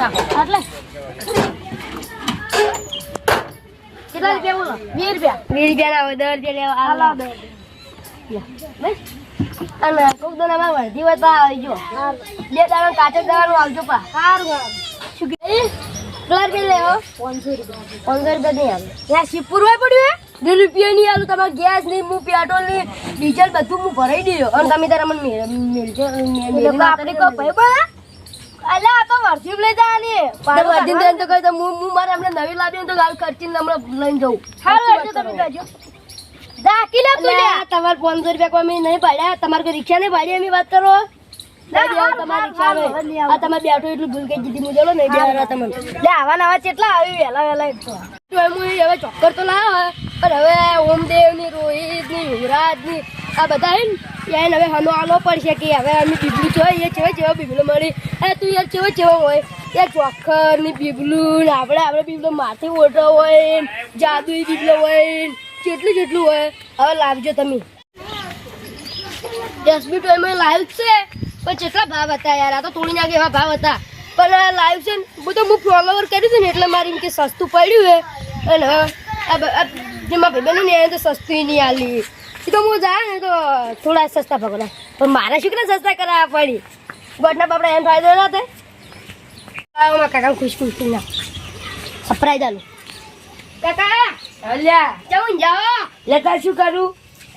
આટલે. કેટલા રૂપિયા બોલો? વીસ રૂપિયા. વીસ રૂપિયા ના દસ રૂપિયા લેવા હાલો બસ. અને કોક દો ના વળતી હોય તો આવી બે દાડા કાચો દવાનું આવજો પા. સારું શું કે? કેટલા રૂપિયા લેવો? પાંચસો રૂપિયા. પંદર રૂપિયા નહીં આવે ત્યાં શિવપુર હોય પડ્યું બે રૂપિયા નહીં આલું તમારે ગેસ નહીં હું પેટ્રોલ નહીં ડીઝલ બધું હું ભરાઈ દઉં અને તમે તારા મને મેળ- મેળજો આપણે કહો ભાઈ પણ વર્ષી લઈ જવાની. તો બધી ને તો કહી તો હું હું મારે હમણાં નવી લાવી તો ગાલ ખર્ચીને હમણાં લઈને જઉં. સારું હશે તમે તું આ રૂપિયા કોઈ નહીં પાડ્યા. તમારે કોઈ રિક્ષા નહીં પાડી એની વાત કરો? ના, તમારે રિક્ષા નહીં. આ તમારે બેઠો એટલું ભૂલ કઈ દીધી. હું નહીં બેહારા તમને લે આવા નવા કેટલા આવી વહેલા વેલા એક તો. તો હું હવે ચોક્કર તો લાવે પણ હવે ઓમદેવની રોહિતની યુવરાજની આ બધા હે ને એને હવે હનો આલો પડશે કે હવે અમે બીબલું જોઈ એ ચેવા ચેવા બીબલું મળી. એ તું યાર ચેવો ચેવો હોય? એ ચોખરની બીબલું ને આપણે આપણે બીબલો માથે ઓઢો હોય જાદુઈ બીબલો હોય કેટલું કેટલું હોય. હવે લાવજો તમે. એસબી તો એમાં લાઈવ છે. પણ કેટલા ભાવ હતા યાર, આ તો તોડી નાખે એવા ભાવ હતા. પણ લાઈવ છે ને બધું હું ફોલોવર કર્યું હતું ને, એટલે મારી એમ કે સસ્તું પડ્યું હે અને જેમાં આ બ- આ જે મારા ભાઈબંધો ને તો સસ્તું નહીં આલી. એ તો હું જાય ને તો થોડા સસ્તા પકડા પણ મારે શું કે સસ્તા કરાવવા પડી? ગોટના બાપડા એમ ફાયદો ના થાય. મારા કાકા ખુશ ખુશ થઈ ના સપરાઈ આલું. કાકા! અલ્યા. ચમું જાઓ. લેતા શું કરું?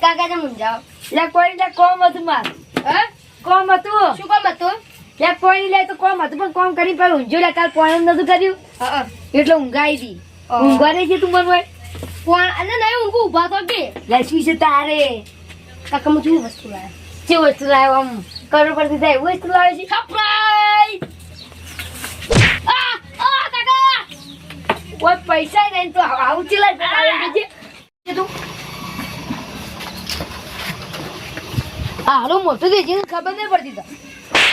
કાકા ચમું જાઓ. લે કોઈ લે કોમ હતું માર. હે? કોમ હતું? શું કોમ હતું? લે કોઈ લે તો કોમ હતું પણ કોમ કરી પણ જો લે કાલ પોણમ નતું કર્યું. હા એટલે ઊંઘાઈ દી. ઊંઘવા રહી છે તું મને કોણ અને નહીં ઊંઘ ઊભા તો કે લે શું છે તારે? કાકા હું કેવી વસ્તુ લાવ્યા જે વસ્તુ લાવ્યો આમ કરોડ પરથી થાય એવું વસ્તુ લાવે છે? કોઈ પૈસા નહીં તો આવું ચીલા આવે છે. કે તું. હાલો મોટો દે છે ખબર નહીં પડતી તો.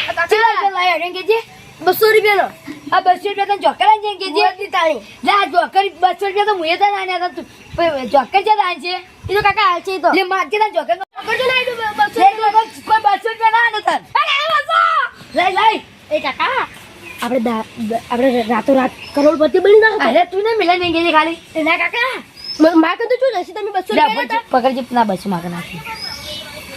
આ ચીલા કાકા લાવ્યો કે છે બસો રૂપિયાનો. આ બસો રૂપિયા તને જોકર છે કે જે તાળી લે જોકર બસો રૂપિયા તો મુએ તને આન્યા તું જોકર છે તાન છે. એ તો કાકા હાલ છે તો. લે માર કે તને જોકર નો જો લઈ દો બસો બસ કોઈ બસો રૂપિયા ના આને તને. લઈ લઈ એ કાકા. આપણે આપણે રાતો રાત કરોડપતિ બની ના અરે તું ને મિલે નહીં કે ખાલી. ના કાકા. માં તો શું રહેશે તમે બસો? પકડજે ના બસો માગે નાખી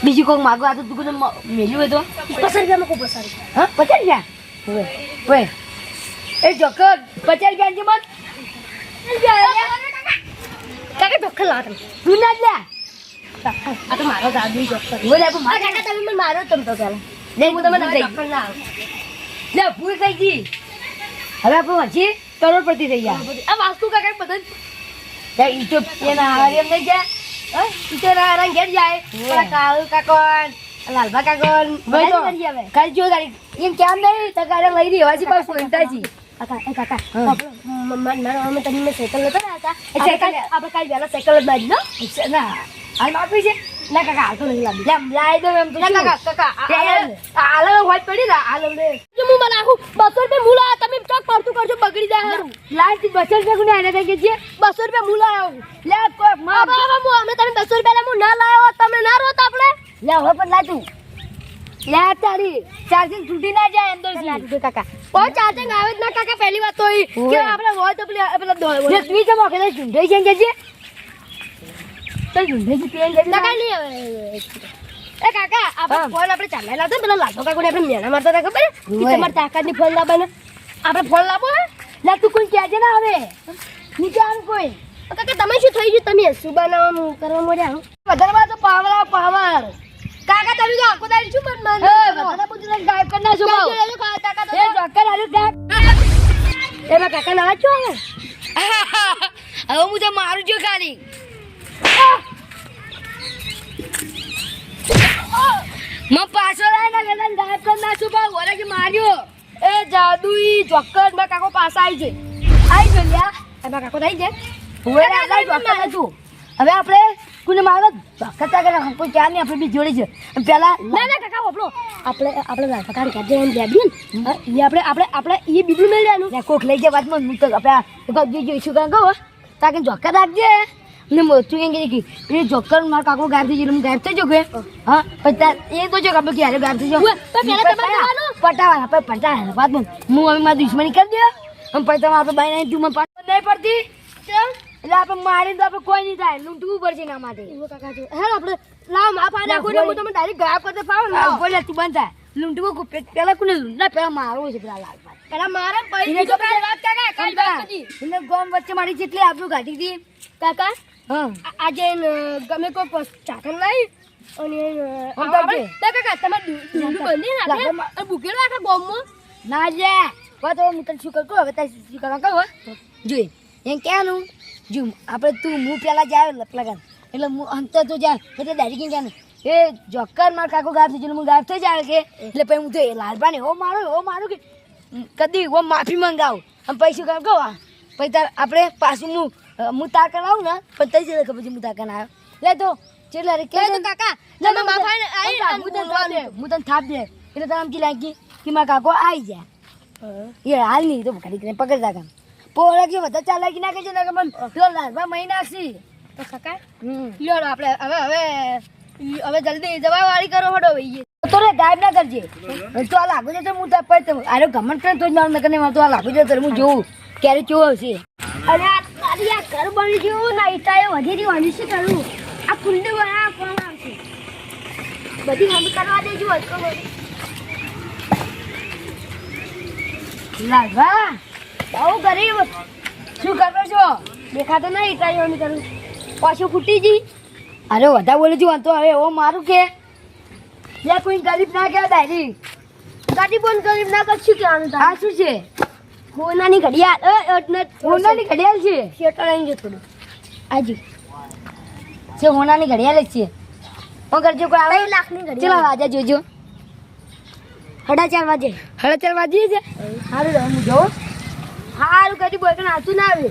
બીજું કોઈક માગો આ તો તું કોઈ મેલ્યું હોય તો? પચાસ રૂપિયામાં કોઈ પચાસ રૂપિયા. હા પચાસ રૂપિયા? હવે. હવે. એ જોકર પચાસ રૂપિયા બસ કાકા ચોખ્ખા લાવ તમે. તું ના લે. આ તો મારો દાદુ ચોખ્ખા બોલે આ કાકા તમે મને મારો તમ તો પેલા લે હું તમને દઈ ના લે ભૂલ થઈ ગઈ. હવે આપણે વચ્ચે કરોડપતિ થઈ ગયા. આ વાસ્તુ કાકા બધા લે ઈ તો એના હારી એમ નહીં ગયા હા? ઈ તો ઘેર જાય. પેલા કાળુ કાકોન, લાલભા કાકોન, ભાઈ તો. કાલ જો તારી. એમ કેમ નહીં? તકારે લઈ રહી હવાજી પાસ પોઈન્ટાજી કાકા એ કાકા હા. આપણે મ- મ- મારા અમે તમને સાયકલ નતો લાવતા સાયકલ આપણે કાલ વહેલા સાયકલ જ નો ના હાલ આપી છે? ના કાકા હાલ તો નહીં લાવી. લે લાઈ દો એમ તો કાકા કાકા તે આ- આ- આ આલમ હોજ પડી ને આલમ રે હું મને આખું બસો રૂપિયા મૂલા તમે ચોક પડતું કરજો બગડી જાય લાસ્ટ બસો રૂપિયા થઈ ગયા બસો રૂપિયા મૂલા આવ્યો લે કોઈ અમે તમે બસો રૂપિયા હું ના લાવ્યો તમે ના રોત આપણે. લે હવે પણ લાતું. લે તારી ચાર્જિંગ તૂટી ના જાય અંદરથી. કાકા. ઓ ચાર્જિંગ આવે જ ના કાકા પહેલી વાત તો ઈ કે આપણે હોય તો પેલા પેલા દોડ લે તું જમો કે ઝુંડાઈ છે તો ઝુંડાઈ પેન કે ના કાંઈ એ કાકા આપણે ફોન આપણે ચાલે લાવતો ને પેલા લાલતો કાકોને આપણે મેણા મારતા હતા ખબર? ઓય. તમારી તાકાતની ફોન લાવવાનો આપણે ફોન લાવો હે? તું કોઈ કહેજે ના આવે નીચે આવ કોઈ. કાકા તમે શું થઈ ગયું? તમે શું બનાવવાનું કરવા મળ્યા વધારે તો પાવર પાવર. કાકા તમે તો આખો દાડી શું મન મન એ બધા પૂછું ગાયબ કરી છું કાકા કાકા, એ જોકર આલુ કાક એમાં કાકા ના છો હવે? હું તો મારું છું ખાલી. મો પાછો લાવીને ગગન ગાયબ કરી નાખ્યું પણ ઓલે કે માર્યો. એ જાદુઈ જોકર મા કાકો પાસે આવી છે. આઈ જો લ્યા. એમાં કાકો થઈ જાય હવે આલાય જોકર હતું હવે આપણે કોને મારો તા કરે કોઈ ક્યાં નહીં આપણે બી જોડે છે. પેલા ના ના કાકા આપણો આપણે આપણે લાલફા કાઢી એમ લેબી ને? હા, આપણે આપણે આપણે એ લઈ લેવાનું. લે કોક લઈ જાય વાતમાં હું આપણે એક જોઈ જોઈશું કાં કહો તાકે જોકર રાખજે ને મોચું એમ કે એ જોકર મારા કાકો ગાયબ થઈ ગયો ગાયબ થઈ ગયો કે? હા. પછી એ તો જો ખબર કે હારે ગાયબ થઈ ગયો. પટાવાના પછી પટાવાના વાત હું હવે મારી દુશ્મની કરી દે. પછી તમે આપણે બાઈ તું મને પાછળ નહીં પડતી. એટલે આપણે મારીને તો આપણે કોઈ નહીં થાય. લૂંટવું પડશે એના માટે. જો. હેડ આપણે લાવ મા આ કોઈ હું તમને ડાયરેક્ટ ગાયબ કરતા ફાવ ને બોલે તું બંધ થાય. લૂંટવો પેલા કોને લૂંટના પેલા મારવું છે પેલા લાલ ભાઈ. પેલા મારે પૈસા તો બીજો વાત કરે કાંઈ વાત નથી. એને ગોમ વચ્ચે મારી જેટલી આપણું ગાડી હતી. કાકા હા. આજે ગમે કોઈ ચાકર લાવી અને કાકા. બંધી ભૂકેલો આખા ગામમાં? ના વાત હવે હું શું કરું? હવે તારે શું કરવા કહો જોઈએ જોઈ એમ ક્યાંનું જો આપણે તું હું પેલા જાય લગન. એટલે હું અંતર તો જાય એટલે ડાયરેક્ટ જાય એ જોકર માર કાકો ગાયબ થઈ ગયેલું હું ગાયબ થઈ જાય કે. એટલે પછી હું તો લાલબાને ઓ મારો ઓ મારું કે. કદી એવો માફી મંગાવ. અને પૈસા કામ કહો? પછી તાર આપણે પાછું હું હું તાર કરાવું ને પણ તઈ જઈને ખબર છે હું તાર કરાવ લે તો ચેટલા રે કે કાકા તમે માફ આઈને- આઈને હું તને થાપ દે. હું તને થાપ દે. એટલે તારે કી લાગી કે મારા કાકો આવી જાય એ હાલ નહીં તો ઘડી કરીને પકડતા કામ. પોળા કે બધા ચાલાકી ના કરજો ના મને પેલો લાલબા મહી નાખશી. તો કાકા હમ. લ્યો આપણે હવે હવે હવે જલ્દી દવા વાળી કરો હડો ભાઈ તો રે ગાયબ ના કરજે. તો આ લાગુ જશે હું તાર પછી અરે ગમન કરે તો જ મારું નકર નહીં તો આ લાગુ જશે હું જોઉં. ક્યારે કેવું આવશે? અરે આ તારી આ ઘર બની ગયું ના ઈટાએ વધી રહ્યું હજી શું કરું? આ ખુલ્લે વાળા કોણ આવશે? બધી મમ્મી કરવા દેજો હલકો બધી. લાલબા કરી ગરીબ શું કરો છો? દેખાતો નહીં ઇટાલીઓની કરું પાછું ફૂટી જી. અરે વધારે બોલું છું વાંધો હવે એવો મારું કે. જે કોઈ ગરીબ ના કહેવાય ડાયરી. ગાડી બંધ ગરીબ ના કશું કહેવાનું આ શું છે? હોનાની ઘડિયાળ હોનાની ઘડિયાળ છે? શેટર આવી જો થોડું આજી. છે હોનાની ઘડિયાળ જ છે. હું કરજો કોઈ આવે. લાખની ઘડિયાળ. ચલો વાજે જોજો. હડા ચાર વાજે હડા ચાર વાજે છે? સારું હું જોઉં. હારું કદી કે નાતું ના આવે.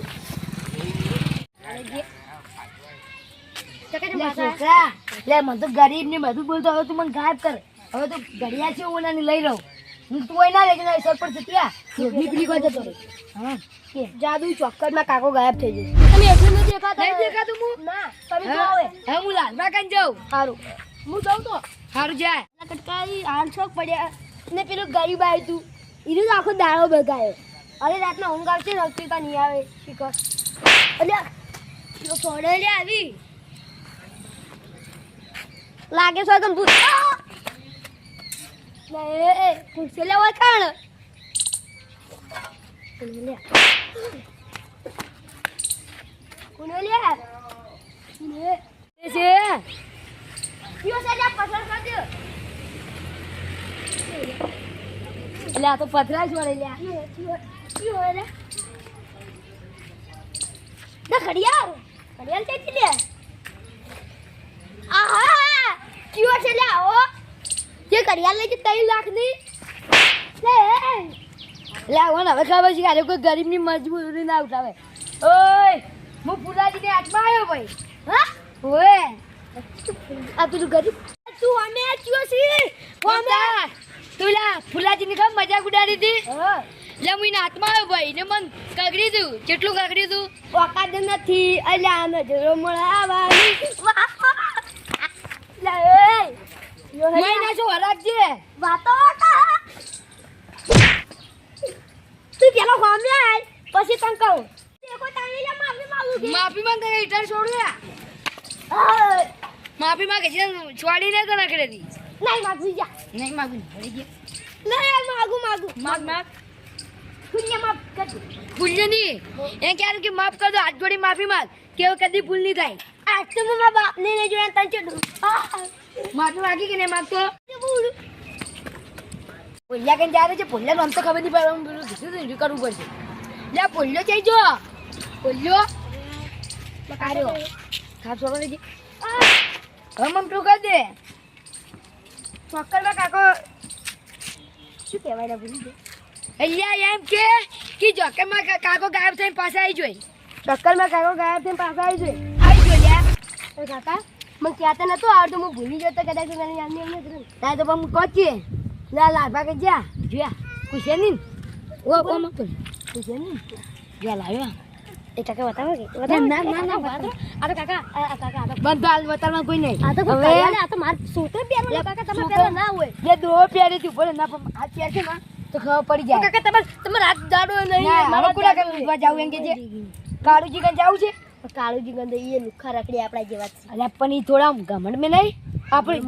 લે છોકરા લે મને તો ગરીબ ને બધું બોલતો હવે તું મને ગાયબ કર. હવે તો ઘડિયા છે હોનાની લઈ રહું. હું તું ના લે કે સરપંચ છે ત્યાં નીકળી ગયો જતો રહે. હા. કે જાદુ ચોક્કસમાં કાકો ગાયબ થઈ જશે તમે એટલું નથી દેખાતા? નહીં દેખાતું હું? ના. તમે જો હા હવે હું કાન જાઉં. સારું હું જાઉં તો. સારું જાય. કટકારી આઠસો પડ્યા. ને પેલું ગરીબ આવ્યું તું એનું આખો દાળો બગાયો અરે રાતના ઊંઘ આવશે રક્ષિતા નહીં આવે શિખર એટલે સોડે લે આવી. લાગે છે તમ ભૂત. એ ખુરશી લેવા કાણ કોને લે? કોને લે? લે. એ છે. કયો છે જા પસંદ કર દે. એટલે આ તો પથરા વળે લ્યા ના ઘડિયાળ. ઘડિયાળ કઈ લે? આહા! કયો છે લે આવો? જે ઘડિયાળ લઈ ત્રણ લાખની ને, હવે ખબર છે કે કોઈ ગરીબની મજબૂરી ના ઉઠાવે. ઓય, હું ફુલાજીને હાથમાં આવ્યો ભાઈ. હા? ઓય. આ પેલું ગરીબ. તું અમે કયો છે કોમદાર તું લા ફુલાજીની ખબર મજાક ઉડાડી હતી? હા. એટલે હું હાથમાં આવ્યો ભાઈ ને મન કગડી દઉં કેટલું કગડી દઉં ઓકાદ નથી અલ્યા નજરો મળાવાની લે મહિના શું હરાકજે વાતો તું પેલો આય પછી તને કહું. માફી માંગુ કે માફી માંગે ઈટર છોડું યા આ, માફી માંગે છે છોડીને તો રખડે દી નહીં માગું જા. નહીં માગું પડી ગયા. નહીં માગું માગું. માગ માગ. પુણ્ય માફ કરજો. ભૂલજે નહીં. એ ક્યારે કે માફ કર દો હાથ જોડી માફી માંગ. કે કદી ભૂલ નહીં થાય. આજ તો મેં મારા બાપને નહીં જોયા તને ચડું માફી માંગી કે નહીં માગતો? પોલ્યા કઈ જાય છે પોલ્યા આમ તો ખબર નહીં પડે. હું કીધું હતું, કરવું પડશે. લે પોલ્યો જઈ જો પોલ્યો કાર્યો ખાસ હવે મમટું કરી દે. ચોક્કરમાં કાકો. શું કહેવાય ને ભૂલી ગયો અહીંયા એમ કે કે કા- કાકો ગાયબ થઈને પાસે આવી જોઈ. ચક્કરમાં કાકો ગયા થઈને પાછા આવી જોઈ. આવી જો લ્યા. એ કાકા મને કહેતા નતો આવડતું હું ભૂલી ગયો તો કદાચ મને યાદ નહીં આવ્યું તારે તો પણ લા લાભા કે જ્યાં જોયા પૂછે નહીં ઓ ઓ મત પૂછે નહીં લાવ્યા. એ કાકા બતાવો કે ના, ના, ના, ના, બતાવો. આ તો કાકા આ આ કાકા આ તો બંધ હાલ વતારમાં કોઈ નહીં. આ તો હવે આ તો માર સૂત્ર પહેરવાનું કાકા તમે સૂત્ર- ના હોય. જે દો પહેરી હતી ઉપર ના પણ હાથ પહેર છે ને તો ખબર પડી તો જાય. કાકા તમારે તમારે હાથ જાડો નહીં મારો હવે કોના ઘરે ઊંઘવા એમ કે છે? કાળુજી કઈ જાવું છે? કાળુજી ગંદે ઈ લુખા રખડી આપણા જેવા છે. અલ્યા પણ એ થોડા ઘમંડ મેં નહીં. આપણે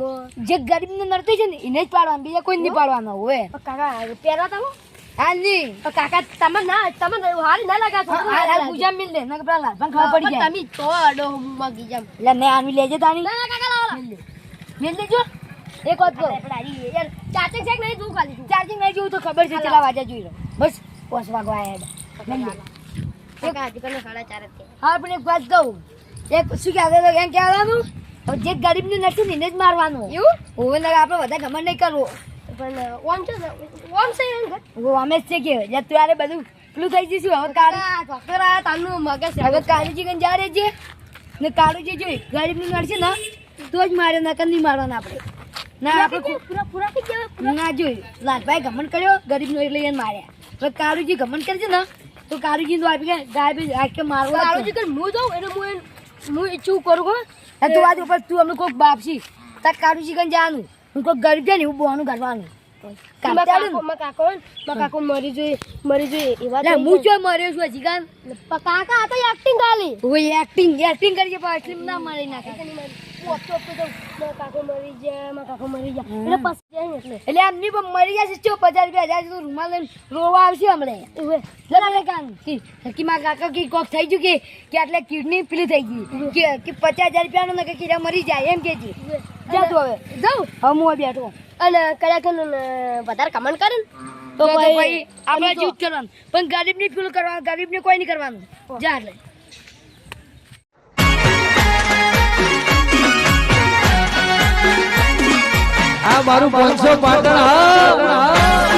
જે ગરીબને નડતું છે ને એને જ પાડવાનું બીજા કોઈ નહીં પાડવાનો હોય. કાકા પહેલા તમે પણ કાકા તમે ના તમે હારી ના લાગા હાલ પૂજા મિલ દે નકર પેલા લાલભાન ખબર પડી જાય તમે તો અડો મગી જામ. એટલે મેં આનું લેજે તાણી. ના કાકા મિલ એક વાત કહું. છે કે નહીં? તું ખાલી ચાર્જિંગ નહીં જોવું તો ખબર છે જોઈ લો. બસ આયા મિલ કાકા હજી સાડા ચાર હા પણ એક વાત કહું. એક શું કહેતો હતો એમ કહેવાનું જે ગરીબને નથી ને જ મારવાનું. એવું? હોવે આપણે બધા ગમન નહીં કરવું. પણ ઓમ છે ઓમ છે એમ ઘર અમે છે કે એટલે આરે બધું પેલું થઈ જઈશું. હવે કાળ ડોક્ટર તાનું મગજ હવે કાળુજી કઈ જારે છે ને કાળુજી જોઈ ગરીબનું નડશે ને તો જ મારે નકર નહીં મારવાના આપણે. ના આપણે પૂરા પૂરા થઈ ગયા ના જોઈ લાલભાઈ ઘમંડ કર્યો ગરીબનો એટલે એને માર્યા. હવે કાળુજી ગમન કરશે ને તો કાળુજી તો આપી ગયા ગાય બી આખે મારવા જ કાળુજી કર હું જાઉં એટલે હું હું ઈચ્છું કરું. તું વાત ઉપર તું અમને કોઈક બાપસી. તાર કાળુજી કઈ જવાનું હું કોઈ ગરીબ છે ને એવું બોવાનું કરવાનું કરી કિડની પેલી થઈ ગઈ. કે પચાસ હજાર રૂપિયા ને કે કીડા મરી જાય એમ કે છે જા તું હવે. જાઉં? હવે હું બેઠો. અને કદાચ વધારે કમેન્ટ કરે ને? તો ભાઈ આપણે જીત કરવાનું. પણ ગરીબની પેલું કરવાનું ગરીબને કોઈ નહીં કરવાનું. જા એટલે. આ મારું પાંચસો પાટણ હા.